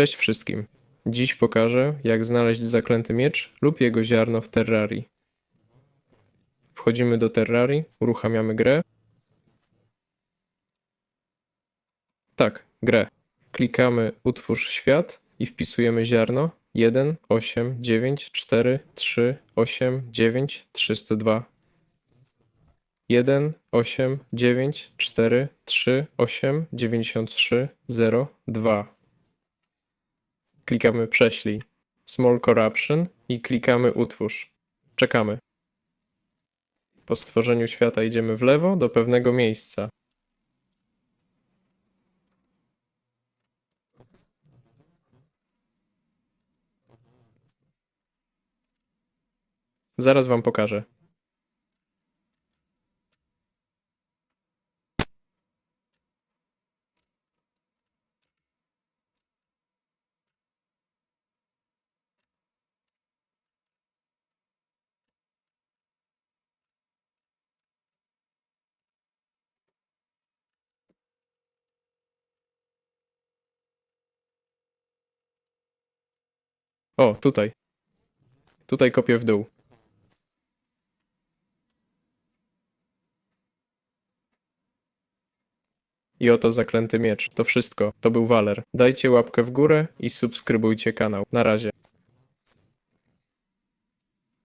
Cześć wszystkim. Dziś pokażę, jak znaleźć zaklęty miecz lub jego ziarno w Terrarii. Wchodzimy do Terrarii, uruchamiamy grę. Tak, grę. Klikamy Utwórz świat i wpisujemy ziarno 1, 8, 9, 4, 3, 8, 9, 302. 1, 8, 9, 4, 3, 8, 93, 0, 2. Klikamy Prześlij. Small Corruption i klikamy Utwórz. Czekamy. Po stworzeniu świata idziemy w lewo do pewnego miejsca. Zaraz wam pokażę. O, tutaj. Tutaj kopię w dół. I oto zaklęty miecz. To wszystko. To był Waler. Dajcie łapkę w górę i subskrybujcie kanał. Na razie.